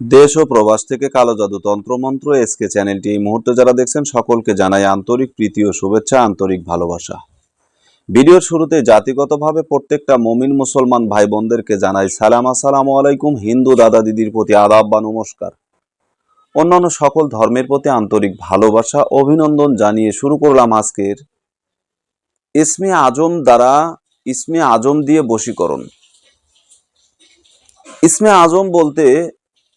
দেশ ও প্রবাস থেকে কালো জাদু তন্ত্রমন্ত্র এসকে চ্যানেলটি এই মুহূর্তে যারা দেখছেন, সকলকে জানাই আন্তরিক প্রীতি ও শুভেচ্ছা, আন্তরিক ভালোবাসা। ভিডিওর শুরুতে জাতিগতভাবে প্রত্যেকটা মমিন মুসলমান ভাই বোনদেরকে জানাই সালাম। আসসালামু আলাইকুম, হিন্দু দাদা দিদির প্রতি আদাব বা নমস্কার। অন্যান্য সকল ধর্মের প্রতি আন্তরিক ভালোবাসা, অভিনন্দন জানিয়ে শুরু করলাম আজকের ইসমে আজম দ্বারা ইসমে আজম দিয়ে বশীকরণ। ইসমে আজম বলতে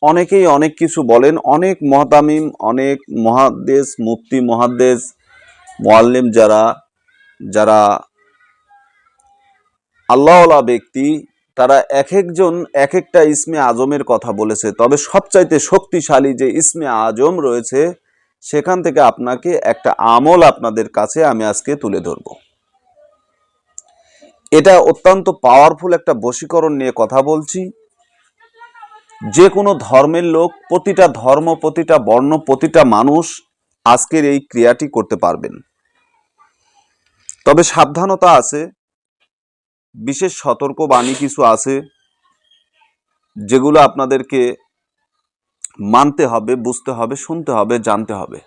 অনেকেই অনেক কিছু বলেন, অনেক মহতামিম, অনেক মহাদ্দেশ, মুফতি, মহাদ্দেশ, মোয়াল্লিম যারা যারা আল্লাহওয়ালা ব্যক্তি, তারা এক একজন এক একটা ইসমে আজমের কথা বলেছে। তবে সবচাইতে শক্তিশালী যে ইসমে আজম রয়েছে, সেখান থেকে আপনাকে একটা আমল আপনাদের কাছে আমি আজকে তুলে ধরব। এটা অত্যন্ত পাওয়ারফুল একটা বশীকরণ নিয়ে কথা বলছি। যে কোনো ধর্মের লোক, প্রতিটা ধর্ম, প্রতিটা বর্ণ, প্রতিটা মানুষ আজকের এই ক্রিয়াটি করতে পারবেন। তবে সাবধানতা আছে, বিশেষ সতর্ক বাণী কিছু আছে, যেগুলো আপনাদেরকে মানতে হবে, বুঝতে হবে, শুনতে হবে, জানতে হবে।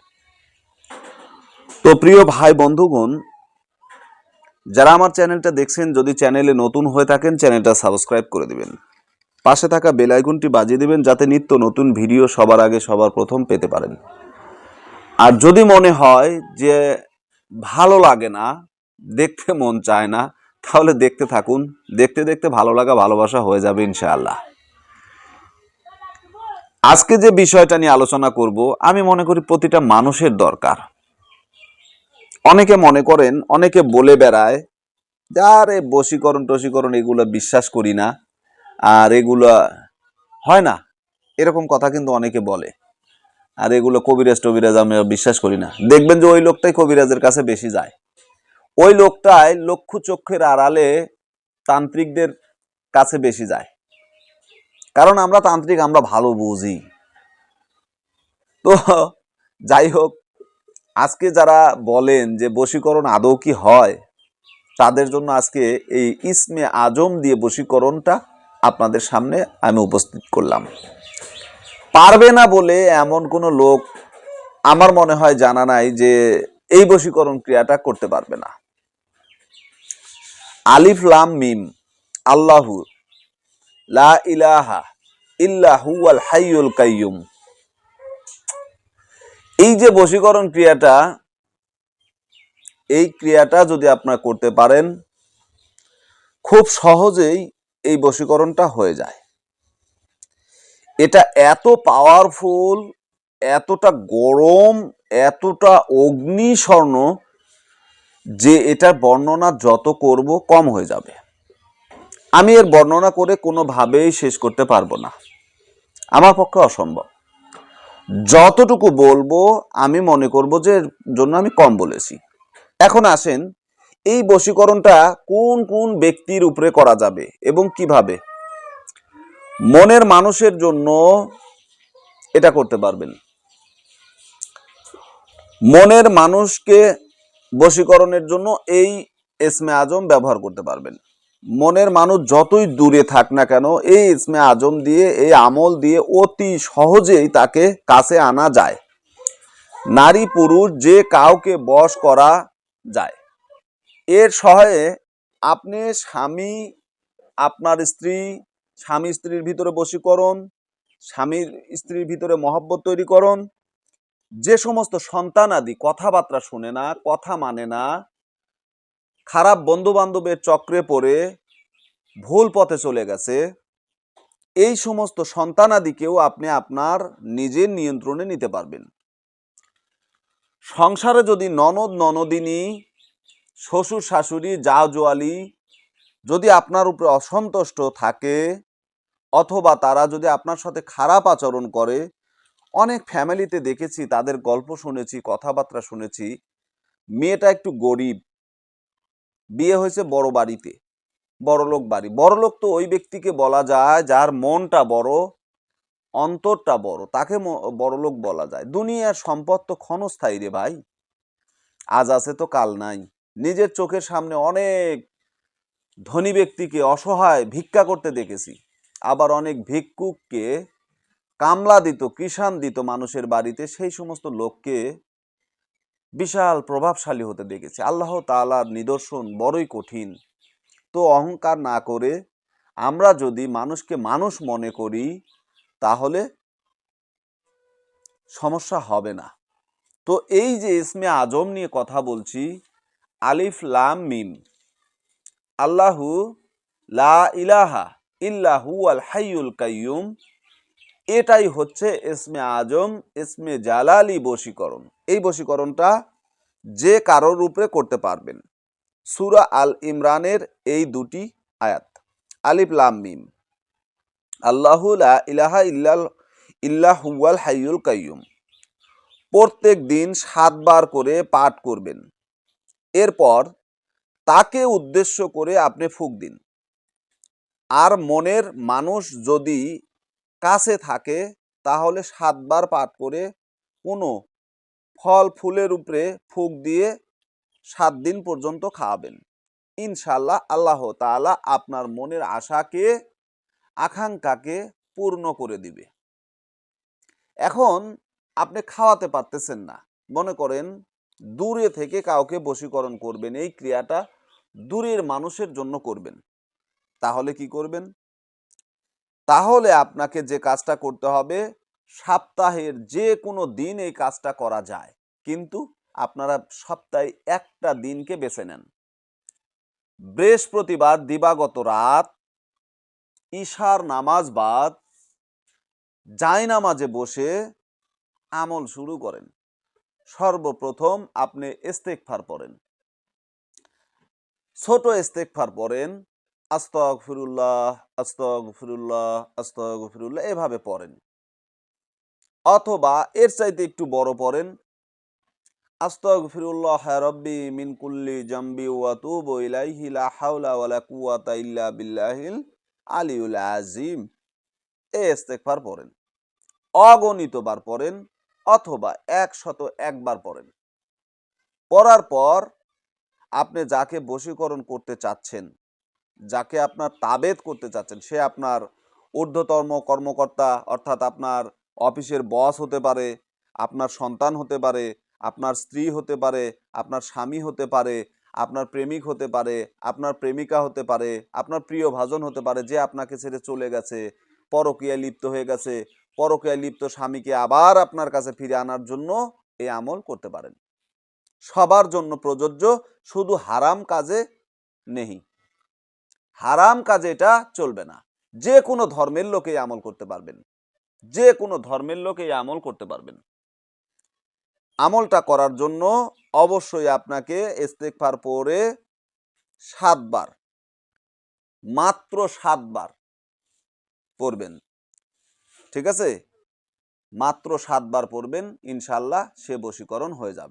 তো প্রিয় ভাই বন্ধুগণ, যারা আমার চ্যানেলটা দেখছেন, যদি চ্যানেলে নতুন হয়ে থাকেন, চ্যানেলটা সাবস্ক্রাইব করে দিবেন। পাশে থাকা বেল আইকনটি বাজিয়ে দিবেন যাতে নিত্য নতুন ভিডিও সবার আগে সবার প্রথম পেতে পারেন। আর যদি মনে হয় যে ভালো লাগে না, দেখতে মন চায় না, তাহলে দেখতে থাকুন। দেখতে দেখতে ভালো লাগা, ভালোবাসা হয়ে যাবে ইনশাআল্লাহ। আজকে যে বিষয়টা নিয়ে আলোচনা করব, আমি মনে করি প্রতিটা মানুষের দরকার। অনেকে মনে করেন, অনেকে বলে বেড়ায় যে, আরে বশীকরণ টসীকরণ এগুলো বিশ্বাস করি না। আর এগুলা হয় না। এরকম কথা কিন্তু অনেকে বলে। আর এগুলো কবিরাজ টবিরাজ আমি বিশ্বাস করি না। দেখবেন যে ওই লোকটাই কবিরাজের কাছে বেশি যায়। ওই লোকটাই লক্ষ্য চক্ষের আড়ালে তান্ত্রিকদের কাছে বেশি যায়। কারণ আমরা তান্ত্রিক, আমরা ভালো বুঝি। তো যাই হোক, আজকে যারা বলেন যে বশীকরণ আদৌ কি হয়, তাদের জন্য আজকে এই ইসমে আজম দিয়ে বশীকরণটা আপনাদের সামনে আমি উপস্থিত করলাম। পারবে না বলে এমন কোনো লোক আমার মনে হয় জানা নাই যে এই বশীকরণ ক্রিয়াটা করতে পারবে না। আলিফ লাম মিম, আল্লাহু, লা ইলাহা ইল্লাহু আল হাইয়ুল কাইয়ুম। এই যে বশীকরণ ক্রিয়াটা, এই ক্রিয়াটা যদি আপনারা করতে পারেন, খুব সহজেই এই বশীকরণটা হয়ে যায়। এটা এত পাওয়ারফুল এতটা গরম, এতটা অগ্নিস্বর্ণ যে এটার বর্ণনা যত করব কম হয়ে যাবে। আমি এর বর্ণনা করে কোনোভাবেই শেষ করতে পারব না। আমার পক্ষে অসম্ভব। যতটুকু বলব, আমি মনে করব যে জন্য আমি কম বলেছি। এখন আসেন এই বশীকরণটা কোন কোন ব্যক্তির উপরে করা যাবে এবং কীভাবে? মনের মানুষের জন্য এটা করতে পারবেন। মনের মানুষকে বশীকরণের জন্য এই এসমে আজম ব্যবহার করতে পারবেন। মনের মানুষ যতই দূরে থাক না কেন, এই ইসমে আজম দিয়ে, এই আমল দিয়ে অতি সহজেই তাকে কাছে আনা যায়। নারী পুরুষ যে কাউকে বশ করা যায়। এর সহায়ে আপনি স্বামী, আপনার স্ত্রী, স্বামী স্ত্রীর ভিতরে বশীকরণ স্বামীর স্ত্রীর ভিতরে মহব্বত তৈরি করুন যে সমস্ত সন্তানাদি কথাবার্তা শুনে না, কথা মানে না, খারাপ বন্ধু বান্ধবের চক্রে পড়ে ভুল পথে চলে গেছে, এই সমস্ত সন্তানাদিকেও আপনি আপনার নিজের নিয়ন্ত্রণে নিতে পারবেন। সংসারে যদি ননদ, ননদিনী শ্বশুর, শাশুড়ি, যা জোয়ালি যদি আপনার উপরে অসন্তুষ্ট থাকে অথবা তারা যদি আপনার সাথে খারাপ আচরণ করে, অনেক ফ্যামিলিতে দেখেছি, তাদের গল্প শুনেছি, কথাবার্তা শুনেছি, মেয়েটা একটু গরিব। বিয়ে হয়েছে বড় বাড়িতে বড়লোক বাড়ি। বড়লোক তো ওই ব্যক্তিকে বলা যায় যার মনটা বড়, অন্তরটা বড়, তাকে বড়লোক বলা যায়। দুনিয়ার সম্পদ তো ক্ষণস্থায়ী রে ভাই। আজ আছে তো কাল নাই। নিজের চোখের সামনে অনেক ধনী ব্যক্তিকে অসহায় ভিক্ষা করতে দেখেছি। আবার অনেক ভিক্ষুককে কামলা দিত, কৃষাণ দিত মানুষের বাড়িতে। সেই সমস্ত লোককে বিশাল প্রভাবশালী হতে দেখেছি। আল্লাহ তালার নিদর্শন বড়ই কঠিন। তো অহংকার না করে আমরা যদি মানুষকে মানুষ মনে করি, তাহলে সমস্যা হবে না। তো এই যে ইসমে আজম নিয়ে কথা বলছি আলিফ লাম মিম। আল্লাহু লা ইলাহা ইল্লাহু আল হাইয়ুল কাইয়ুম। এটাই হচ্ছে ইসমে আজম, ইসমে জালালি বশীকরণ। এই বশীকরণটা যে কারোর উপরে করতে পারবেন। সুরা আল ইমরানের এই দুটি আয়াত। আলিফ লাম মিম। আল্লাহু লা ইলাহা ইল্লাল ইল্লাহুয়াল হাইয়ুল কাইয়ুম। প্রত্যেক দিন সাতবার করে পাঠ করবেন। এরপর তাকে উদ্দেশ্য করে আপনি ফুক দিন। আর মনের মানুষ যদি কাছে থাকে, তাহলে সাতবার পাঠ করে কোনো ফল ফুলের উপরে ফুক দিয়ে সাত দিন পর্যন্ত খাওয়াবেন। ইনশাল্লাহ আল্লাহ তাআলা আপনার মনের আশাকে, আকাঙ্ক্ষাকে পূর্ণ করে দিবে। এখন আপনি খাওয়াতে পারতেছেন না। মনে করেন দূরে থেকে কাউকে বশীকরণ করবেন, এই ক্রিয়াটা দূরের মানুষের জন্য করবেন। তাহলে কি করবেন? তাহলে আপনাকে যে কাজটা করতে হবে, সপ্তাহের যে কোনো দিন এই কাজটা করা যায়। কিন্তু আপনারা সপ্তাহে একটা দিনকে বেছে নেন। বৃহস্পতিবার দিবাগত রাত, ঈশার নামাজ বাদ জায় নামাজে বসে আমল শুরু করেন। সর্বপ্রথম আপনি ইস্তেকফার পড়েন। ছোট ইস্তেকফার পড়েন আস্তক ফিরুল্লাহ আস্তক ফিরুল্লাহ আস্তক ফিরুল্লাহ এভাবে পড়েন। অথবা এর চাইতে একটু বড় পড়েন আস্তক ফিরুল্লাহ রব্বি মিন কুল্লি জাম্বি ওয়া তুবু ইলাইহি, লা হাওলা ওয়ালা কুওয়াতা ইল্লা বিল্লাহিল আলিউল আজিম এই ইস্তেগফার পড়েন। অগণিতবার পড়েন অথবা একশত একবার পড়েন। পড়ার পর আপনি যাকে বশীকরণ করতে চাচ্ছেন, যাকে আপনার তাবেদ করতে চাচ্ছেন, সে আপনার ঊর্ধ্বতম কর্মকর্তা, অর্থাৎ আপনার অফিসের বস হতে পারে, আপনার সন্তান হতে পারে, আপনার স্ত্রী হতে পারে, আপনার স্বামী হতে পারে, আপনার প্রেমিক হতে পারে, আপনার প্রেমিকা হতে পারে, আপনার প্রিয় ভাজন হতে পারে, যে আপনাকে ছেড়ে চলে গেছে পরকীয়ায় লিপ্ত হয়ে গেছে। পরকীয়ায় লিপ্ত স্বামীকে আবার আপনার কাছে ফিরে আনার জন্য এই আমল করতে পারেন। সবার জন্য প্রযোজ্য শুধু হারাম কাজে নেই। হারাম কাজে এটা চলবে না। যে কোনো ধর্মের লোক এই আমল করতে পারবেন। যে কোনো ধর্মের লোক এই আমল করতে পারবেন। আমলটা করার জন্য অবশ্যই আপনাকে ইস্তেকফার পরে সাতবার। মাত্র সাতবার। পড়বেন। ঠিক আছে? মাত্র সাতবার পড়বেন ইনশাল্লাহ সে বশীকরণ হয়ে যাবে।